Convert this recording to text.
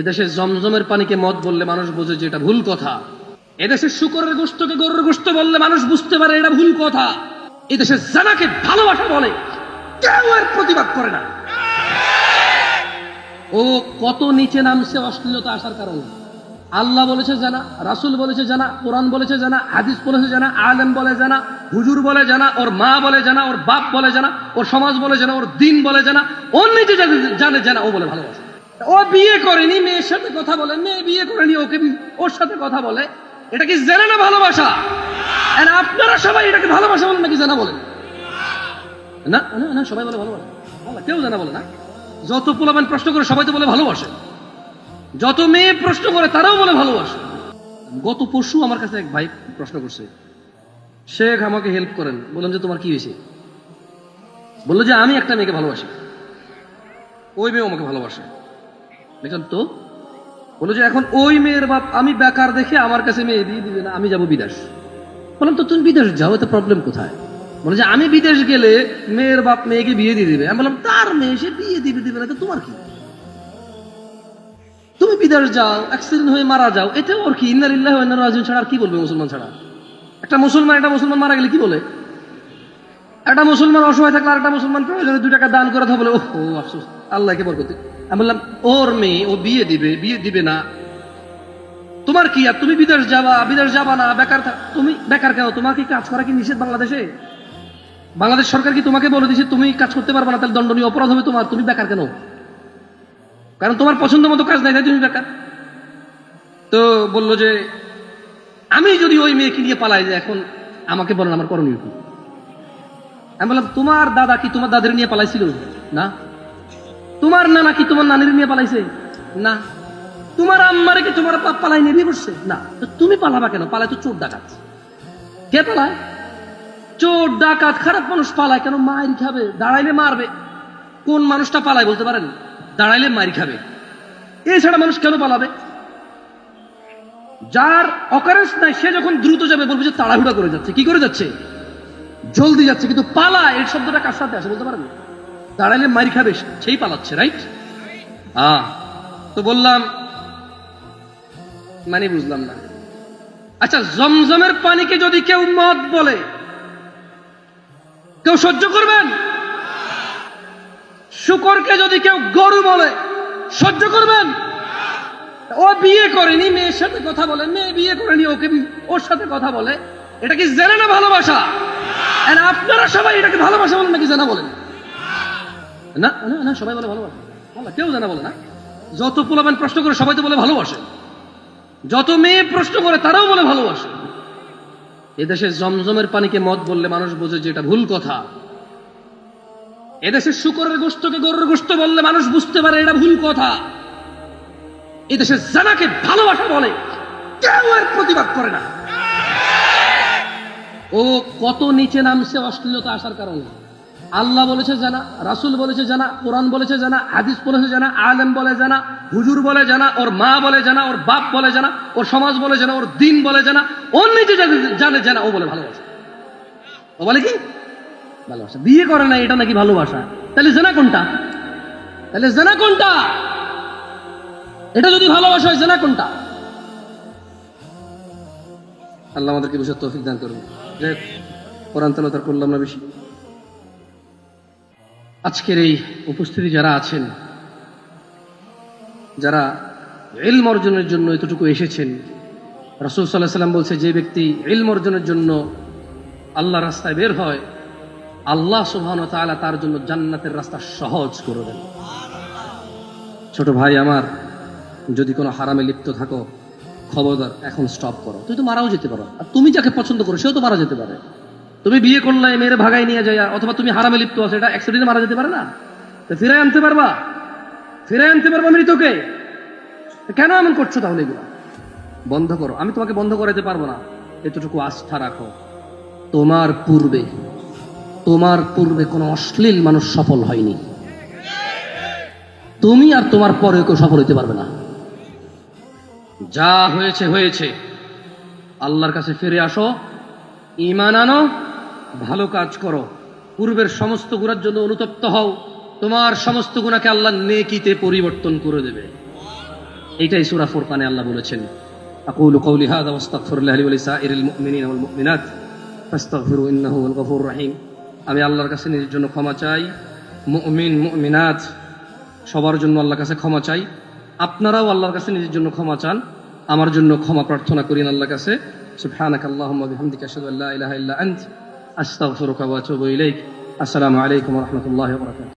এদেশে জমজমের পানিকে মদ বললে মানুষ বোঝে যে এটা ভুল কথা। এদেশে শুকরের গোস্তকে গরুর গোস্ত বললে মানুষ বুঝতে পারে এটা ভুল কথা। এদেশে জানাকে ভালোবাসা বলে কেউ এর প্রতিবাদ করে না। ও কত নিচে নামছে অশ্লীলতা আসার কারণে। আল্লাহ বলেছে জানা, রাসুল বলেছে জানা, কোরআন বলেছে জানা, হাদিস বলেছে জানা, আলেম বলে জানা, হুজুর বলে জানা, ওর মা বলে জানা, ওর বাপ বলে জানা, ওর সমাজ বলে জানা, ওর দিন বলে জানা ওর নিজে জানে জানা, ও বলে ভালোবাসে। ও বিয়ে করেনি, মেয়ের সাথে কথা বলে, মেয়ে বিয়ে করেনি, ওকে ওর সাথে কথা বলে। এটা কি জেনে না ভালোবাসা? আপনারা সবাই এটাকে ভালোবাসা বলেন নাকি জানা বলেন? না না না, সবাই বলে ভালোবাসে। কেউ জানা বলে না। যত পোলাবেন প্রশ্ন করে সবাই তো বলে ভালোবাসে। যত মেয়ে প্রশ্ন করে তারাও বলে ভালোবাসে। গত পরশু আমার কাছে এক ভাই প্রশ্ন করছে, শেখ, আমাকে হেল্প করেন। বললাম যে, তোমার কি হয়েছে? বলল যে, আমি একটা মেয়েকে ভালোবাসি। ওই মেয়ে আমাকে ভালোবাসে। দেখলাম তো বলল যে এখন ওই মেয়ের বাপ আমি বেকার দেখে আমার কাছে মেয়ে দিয়ে দিবে না, আমি যাব বিদেশ। বললাম, তো তুমি বিদেশ যাও, এতে প্রবলেম কোথায়? বলে যে আমি বিদেশ গেলে মেয়ের বাপ মেয়েকে বিয়ে দিয়ে দিবে। আমি বললাম, তার মেয়ে সে বিয়ে দিবে দিবে না তোমার কি? তুমি বিদেশ যাও অ্যাক্সিডেন্ট হয়ে মারা যাও, এতে ওর কি? ইন্নার রাজিউন ছাড়া আর কি বলবে মুসলমান ছাড়া? একটা মুসলমান একটা মুসলমান মারা গেলে কি বলে? একটা মুসলমান অসহায় থাকলে আরেকটা মুসলমান প্রয়োজনে দুই টাকা দান করে বলে, ওহ, আফসোস, আল্লাহকে বরকত। আমি বললাম, ওর মেয়ে, ও বিয়ে দিবে বিয়ে দিবে না। তোমার কি আর, তুমি বিদেশ যাবা বিদেশ যাবা না, বেকার তুমি বেকার কেন? তোমার কি কাজ করা কি নিষেধ বাংলাদেশে? বাংলাদেশ সরকার কি তোমাকে বলে দিছে, তুমি কাজ করতে পারবে না, তাহলে দণ্ডনীয় অপরাধ হবে তোমার, তুমি বেকার কেন? কারণ তোমার পছন্দ মতো কাজ নাই, তাই তুমি বেকার। তো বলল যে, আমি যদি ওই মেয়েকে নিয়ে পালাই যে এখন আমাকে বলেন আমার করণীয় কি? আমি বললাম, তোমার দাদা কি তোমার দাদের নিয়ে পালাইছিল? না। তোমার নানা কি তোমার নানির নিয়ে পালাইছে? না। তোমার আম্মারে কি তোমার বাপ পালাই নিয়ে বিয়ে করছে? না। তো তুমি পালাবা কেন? পালায় তো চোর ডাকাত। কে পালায়? চোর ডাকাত, খারাপ মানুষ পালায় কেন? মায়ের খাবে, দাঁড়াইলে মারবে। কোন মানুষটা পালায় বলতে পারেন? দাঁড়াইলে মারি খাবে। এছাড়া মানুষ কেন পালাবে? যার অকারেন্স নাই, সে যখন দ্রুত যাবে, বলবে যে তাড়াহুড়া করে যাচ্ছে। কি করে যাচ্ছে? জলদি যাচ্ছে, কিন্তু পালা এই শব্দটা কার সাথে আসে বলতে পারেন দাঁড়াইলে মারি খাবে সেই পালাচ্ছে রাইট আহ তো বললাম মানে বুঝলাম না। আচ্ছা জমজমের পানিকে যদি কেউ মদ বলে, কেউ সহ্য করবেন? শুকরকে যদি কেউ গরু বলে, সহ্য করবেন? ও বিয়ে করেনি, মেয়ের সাথে কথা বলে, মেয়ে বিয়ে করেনি, ওকে, ওর সাথে কথা বলে, এটা কি জেনে না ভালোবাসা? আপনারা সবাই এটাকে ভালোবাসা বলেন নাকি জানা বলেন? না না না, সবাই বলে ভালোবাসে। কেউ জানা বলে না। যত পোলাবেন প্রশ্ন করে সবাই তো বলে ভালোবাসে। যত মেয়ে প্রশ্ন করে তারাও বলে ভালোবাসে। এদেশে জমজমের পানিকে মদ বললে মানুষ বোঝে যে এটা ভুল কথা। এদেশে শুকরের গোস্তকে গরুর গোস্ত বললে মানুষ বুঝতে পারে এটা ভুল কথা। এদেশে জানাকে ভালোবাসা বলে কেউ এর প্রতিবাদ করে না। ও কত নিচে নামছে অশ্লীলতা আসার কারণে। আল্লাহ বলেছে জানা, রাসুল বলেছে জানা, কোরআন বলেছে জানা, হাদিস বলেছে জানা, আলেম বলে জানা, হুজুর বলে জানা, ওর মা বলে জানা, ওর বাপ বলে জানা, ওর সমাজ বলে জানা, ওর দিন বলে জানা ওর নিজে জানে- জানে, ও বলে ভালোবাসা। ও বলে কি? ভালোবাসা। বিয়ে করে না, এটা নাকি ভালোবাসা? তাহলে জানা কোনটা? তাহলে জানা কোনটা? এটা যদি ভালোবাসা হয়, জানা কোনটা? আল্লাহ আমাদেরকে বুঝার তৌফিক দান করুন। যে কোরআন তালাতার করলাম না বেশি। আজকের এই উপস্থিতি যারা আছেন, যারা ইলম অর্জনের জন্য এতটুকু এসেছেন, রসুল সাল্লাহ সাল্লাম বলছে, যে ব্যক্তি ইলম অর্জনের জন্য আল্লাহ রাস্তায় বের হয়, আল্লাহ সুবহান তাআলা তার জন্য জান্নাতের রাস্তা সহজ করে দেন। ছোট ভাই আমার, যদি কোনো হারামে লিপ্ত থাকো খবরদার, এখন স্টপ করো। তুই তো মারাও যেতে পারো। আর তুমি যাকে পছন্দ করো, সেও তো মারা যেতে পারে। তুমি বিয়ে করলে, মেয়ের ভাগাই নিয়ে যায় অথবা তুমি হারামে লিপ্ত আছো, এটা অ্যাক্সিডেন্টে মারা যেতে পারে না। তো ফিরে আনতে পারবা? ফিরে আনতে পারবা মৃতকে? কেন এমন করছ তাহলে এগুলো? বন্ধ করো। আমি তোমাকে বন্ধ করাতে পারব না। এতটুকু আস্থা রাখো। তোমার পূর্বে তোমার পূর্বে কোনো অশ্লীল মানুষ সফল হয়নি। তুমি আর তোমার পরে কেউ সফল হইতে পারবে না। যা হয়েছে হয়েছে। আল্লাহর কাছে ফিরে আসো ইমান আনো, ভালো কাজ করো। পূর্বের সমস্ত গুণার জন্য অনুতপ্ত হও। তোমার সমস্ত গুণাকে আল্লাহ নেকিতে পরিবর্তন করে দেবে। এইটাই সূরা ফুরকানে আল্লাহ বলেছেন। কওলি হাযা ওয়াস্তাগফিরুল্লাহ লি ওয়া লিসাইরিল মুমিনিনা ওয়াল মুমিনাত। ফাস্তাগফিরু ইন্নাহু হুয়াল গফুরুর রহিম। আমি আল্লাহর কাছে নিজের জন্য ক্ষমা চাই। মুমিন, মুমিনাত, সবার জন্য আল্লাহর কাছে ক্ষমা চাই। আপনারাও আল্লাহর কাছে নিজের জন্য ক্ষমা চান। আমার জন্য ক্ষমা প্রার্থনা করিন আল্লাহর কাছে। সুবহানাকা আল্লাহুম্মা বিহামদিকা আশহাদু আল্লা ইলাহা ইল্লা আন্ত। আস্তাগফিরুকা ওয়া আতুবু ইলাইক। আসসালামু আলাইকুম ওয়া রাহমাতুল্লাহি ওয়া বারাকাতুহু।